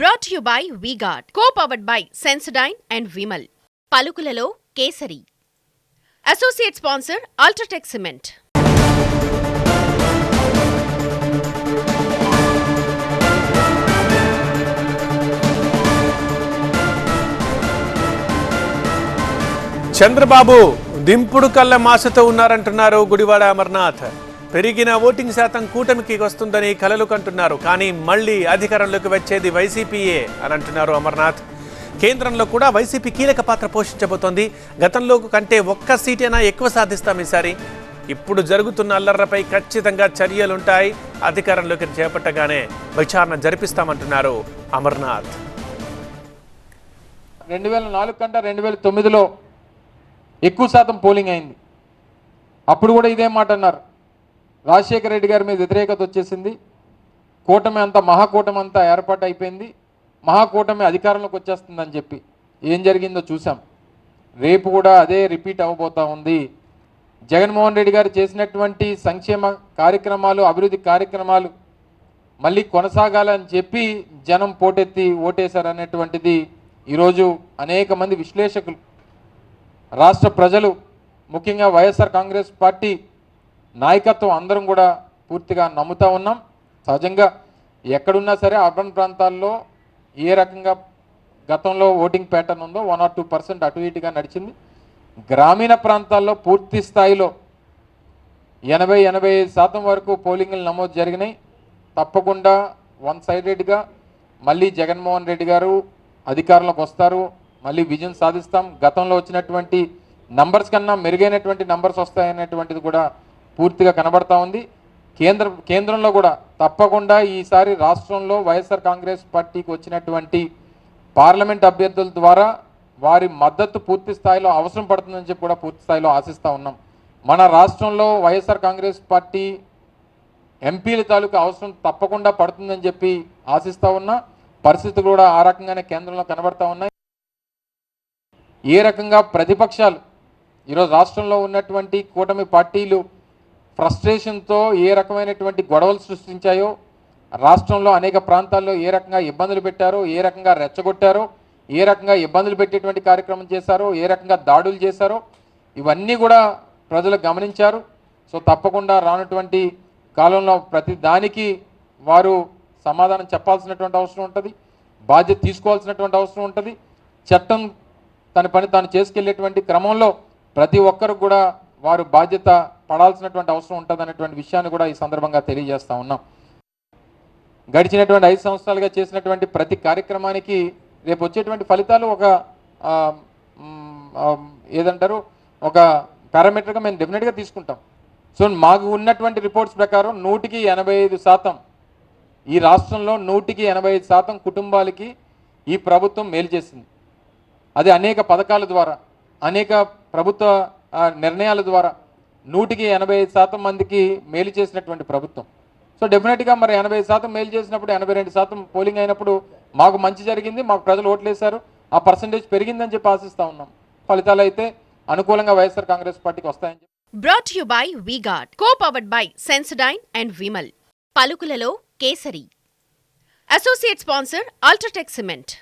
Brought you by V-Guard co powered by Sensodyne and Vimal పలుకులలో Kesari. Associate sponsor UltraTech cement Chandrababu దింపుడు కళ్ళ మాసతో ఉన్నారంటున్నారు గుడివాడ అమర్నాథ్. పెరిగిన voting శాతం కూటమికి వస్తుందని కలలు కంటున్నారు. కానీ మళ్ళీ అధికారంలోకి వచ్చేది వైసీపీయే అని అంటున్నారు అమర్నాథ్. కేంద్రంలో కూడా వైసీపీ కీలక పాత్ర పోషించబోతోంది. గతంలో కంటే ఒక్క సీటైనా ఎక్కువ సాధిస్తాం ఈసారి. ఇప్పుడు జరుగుతున్న అల్లర్లపై ఖచ్చితంగా చర్యలుంటాయి. అధికారంలోకి చేపట్టగానే విచారణ జరిపిస్తామంటున్నారు అమర్నాథ్. రెండు వేల నాలుగు కంటే రెండు వేల తొమ్మిదిలో ఎక్కువ శాతం పోలింగ్ అయింది. అప్పుడు కూడా ఇదే మాట అన్నారు. రాజశేఖర రెడ్డి గారి మీద వ్యతిరేకత వచ్చేసింది. కూటమి అంతా మహాకూటమి అంతా ఏర్పాటు అయిపోయింది మహాకూటమి అధికారంలోకి వచ్చేస్తుందని చెప్పి ఏం జరిగిందో చూసాం రేపు కూడా అదే రిపీట్ అవ్వబోతా ఉంది. జగన్మోహన్ రెడ్డి గారు చేసినటువంటి సంక్షేమ కార్యక్రమాలు అభివృద్ధి కార్యక్రమాలు మళ్ళీ కొనసాగాలని చెప్పి జనం పోటెత్తి ఓటేశారనేటువంటిది ఈరోజు అనేక మంది విశ్లేషకులు రాష్ట్ర ప్రజలు ముఖ్యంగా వైఎస్ఆర్ కాంగ్రెస్ పార్టీ నాయకత్వం అందరం కూడా పూర్తిగా నమ్ముతా ఉన్నాం. సహజంగా ఎక్కడున్నా సరే అర్బన్ ప్రాంతాల్లో ఏ రకంగా గతంలో ఓటింగ్ ప్యాటర్న్ ఉందో వన్ ఆర్ టూ పర్సెంట్ అటు ఇటుగా నడిచింది. గ్రామీణ ప్రాంతాల్లో పూర్తి స్థాయిలో ఎనభై ఎనభై ఐదు శాతం వరకు పోలింగ్లు నమోదు జరిగినాయి. తప్పకుండా వన్ సైడెడ్గా మళ్ళీ జగన్మోహన్ రెడ్డి గారు అధికారంలోకి వస్తారు. మళ్ళీ విజయం సాధిస్తాం. గతంలో వచ్చినటువంటి నంబర్స్ కన్నా మెరుగైనటువంటి నంబర్స్ వస్తాయనేటువంటిది కూడా పూర్తిగా కనబడతా ఉంది. కేంద్ర కేంద్రంలో కూడా తప్పకుండా ఈసారి రాష్ట్రంలో వైఎస్ఆర్ కాంగ్రెస్ పార్టీకి వచ్చినటువంటి పార్లమెంట్ అభ్యర్థుల ద్వారా వారి మద్దతు పూర్తి స్థాయిలో అవసరం పడుతుందని చెప్పి కూడా పూర్తి స్థాయిలో ఆశిస్తూ ఉన్నాం. మన రాష్ట్రంలో వైఎస్ఆర్ కాంగ్రెస్ పార్టీ ఎంపీల తాలూకు అవసరం తప్పకుండా పడుతుందని చెప్పి ఆశిస్తూ ఉన్నా. పరిస్థితులు కూడా ఆ రకంగానే కేంద్రంలో కనబడతా ఉన్నాయి. ఏ రకంగా ప్రతిపక్షాలు ఈరోజు రాష్ట్రంలో ఉన్నటువంటి కూటమి పార్టీలు ఫ్రస్ట్రేషన్తో ఏ రకమైనటువంటి గొడవలు సృష్టించాయో రాష్ట్రంలో అనేక ప్రాంతాల్లో ఏ రకంగా ఇబ్బందులు పెట్టారో ఏ రకంగా రెచ్చగొట్టారో ఏ రకంగా ఇబ్బందులు పెట్టేటువంటి కార్యక్రమం చేశారో ఏ రకంగా దాడులు చేశారో ఇవన్నీ కూడా ప్రజలు గమనించారు. సో తప్పకుండా రానటువంటి కాలంలో ప్రతి దానికి వారు సమాధానం చెప్పాల్సినటువంటి అవసరం ఉంటుంది బాధ్యత తీసుకోవాల్సినటువంటి అవసరం ఉంటుంది. చట్టం తన పని తాను చేసుకెళ్ళేటువంటి క్రమంలో ప్రతి ఒక్కరు కూడా వారు బాధ్యత పడాల్సినటువంటి అవసరం ఉంటుంది అనేటువంటి విషయాన్ని కూడా ఈ సందర్భంగా తెలియజేస్తా ఉన్నాం. గడిచినటువంటి ఐదు సంవత్సరాలుగా చేసినటువంటి ప్రతి కార్యక్రమానికి రేపు వచ్చేటువంటి ఫలితాలు ఒక ఏదంటారు? ఒక పారామీటర్గా మేము డెఫినెట్గా తీసుకుంటాం. సో మాకు ఉన్నటువంటి రిపోర్ట్స్ ప్రకారం నూటికి ఎనభై ఐదు శాతం ఈ రాష్ట్రంలో నూటికి ఎనభై ఐదు శాతం కుటుంబాలకి ఈ ప్రభుత్వం మేలు చేసింది. అది అనేక పథకాల ద్వారా అనేక ప్రభుత్వ నిర్ణయాల ద్వారా నూటికి ఎనభై ఐదు శాతం మందికి మేలు చేసినటువంటి ప్రభుత్వం. సో డెఫినెట్గా మరి ఎనభై శాతం మేలు చేసినప్పుడు ఎనభై రెండు శాతం పోలింగ్ అయినప్పుడు మాకు మంచి జరిగింది మాకు ప్రజలు ఓట్లేశారు ఆ పర్సంటేజ్ పెరిగిందని చెప్పి ఆశిస్తూ ఉన్నాం. ఫలితాలు అయితే అనుకూలంగా వైఎస్ఆర్ కాంగ్రెస్ పార్టీకి వస్తాయని చెప్పి. Brought you by V-Guard co powered by Sensodyne and Vimal పలుకులలో Kesari. Associate sponsor UltraTech cement